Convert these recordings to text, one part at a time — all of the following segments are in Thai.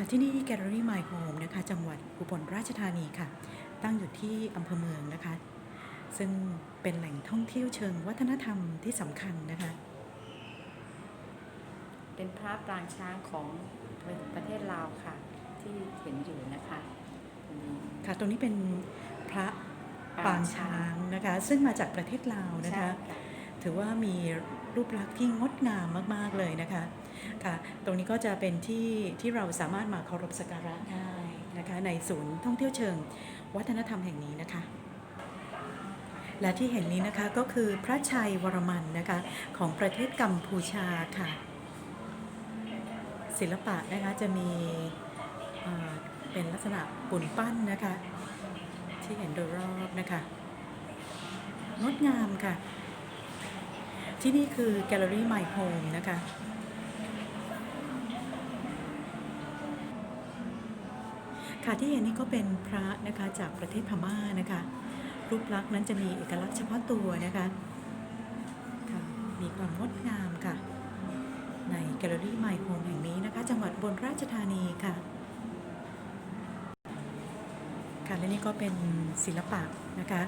ค่ะที่นี่แกลเลอรี่ไมโฮมนะคะจังหวัดอุบลราชธานีค่ะ ตั้งอยู่ที่อำเภอเมืองนะคะ ซึ่งเป็นแหล่งท่องเที่ยวเชิงวัฒนธรรมที่สำคัญนะคะ เป็นพระปรางช้างของประเทศลาวค่ะ ที่เห็นอยู่นะคะอันนี้ค่ะตรงนี้เป็นพระปางช้างนะคะ ซึ่งมาจากประเทศลาวนะคะใช่ค่ะถือว่ามี รูปลักษณ์ที่งดงามมาก ๆ เลยนะคะค่ะตรงนี้ก็จะเป็นที่ที่เราสามารถมาเคารพสักการะได้นะคะในศูนย์ท่องเที่ยวเชิง วัฒนธรรมแห่งนี้นะคะ และที่เห็นนี้นะคะก็คือพระชัยวรมันนะคะของประเทศกัมพูชาค่ะ ศิลปะนะคะจะมีเอ่อเป็นลักษณะปุ่นปั้นนะคะ ที่เห็นโดยรอบนะคะงดงามค่ะ ที่นี่คือแกลเลอรี่ My Home นะคะ ค่ะที่เห็นนี่ก็เป็นพระนะคะจากประเทศพม่านะคะ รูปลักษณ์นั้นจะมีเอกลักษณ์เฉพาะตัวนะคะค่ะมีความงดงามค่ะ ในแกลเลอรี่ My Home แห่งนี้นะคะ จังหวัดอุบนราชธานีค่ะค่ะและนี่ก็เป็นศิลปะนะคะ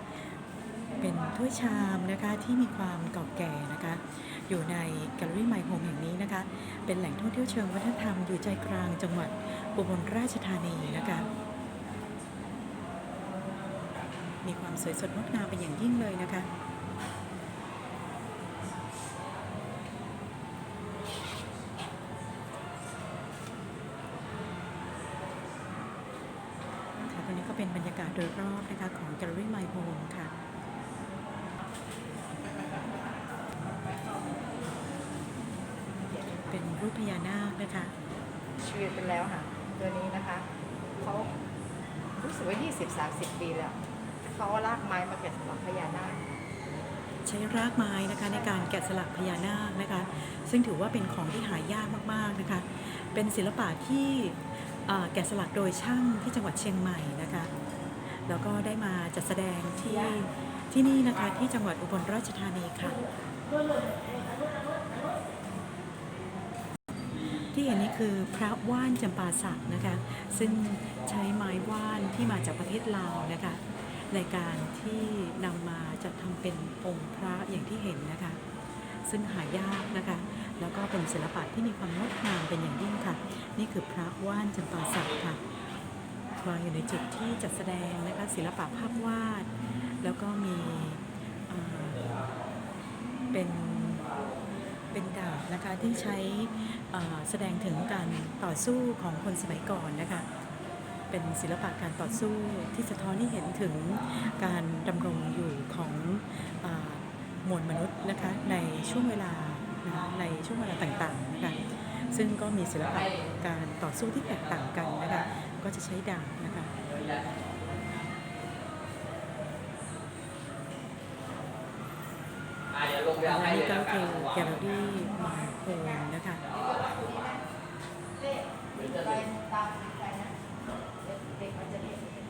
เป็นถ้วยชามนะคะที่มีความเก่าแก่นะคะอยู่ในแกลเลอรี่ไมโฮมแห่งนี้นะคะ เป็นแหล่งท่องเที่ยวเชิงวัฒนธรรมอยู่ใจกลางจังหวัดอุบลราชธานีนะคะมีความสวยสดงดงามเป็นอย่างยิ่งเลยนะคะค่ะตรงนี้ก็เป็นบรรยากาศโดยรอบนะคะของแกลเลอรี่ไมโฮมค่ะ พญานาคนะคะชีวิตเป็นแล้วค่ะตัวนี้นะคะเขารู้สึกว่า 20-30 ปีแล้วเขาลากไม้มาเก็บสำหรับพญานาคใช้รากไม้นะคะในการแกะสลักพญานาคนะคะ ซึ่งถือว่าเป็นของที่หายากมากๆนะคะ เป็นศิลปะที่เอ่อแกะสลักโดยช่างที่จังหวัดเชียงใหม่นะคะ แล้วก็ได้มาจัดแสดงที่ที่นี่นะคะที่จังหวัดอุบลราชธานีค่ะ ที่เห็นนี้คือพระว่านจำปาสักนะคะ ซึ่งใช้ไม้ว่านที่มาจากประเทศลาวนะคะ ในการที่นำมาจัดทำเป็นองค์พระอย่างที่เห็นนะคะ ซึ่งหายากนะคะ แล้วก็เป็นศิลปะที่มีความงดงามเป็นอย่างยิ่งค่ะ นี่คือพระว่านจำปาสักค่ะวางอยู่ในจุดที่จัดแสดงนะคะศิลปะภาพวาด แล้วก็มีเป็น นะคะที่ใช้แสดงถึงการต่อสู้ของคนสมัยก่อนนะคะเป็นศิลปะการต่อสู้ที่สะท้อนให้เห็นถึงการดำรงอยู่ของอมวลมนุษย์นะคะในช่วงเวลาในช่วงเวลาต่างๆนะคะซึ่งก็มีศิลปะการต่อสู้ที่แตกต่างกันนะคะก็จะใช้ดาบนะคะ วลงไปและเอาให้นี่เลยก็คือแกลเลอรี่มาโฮมนะคะ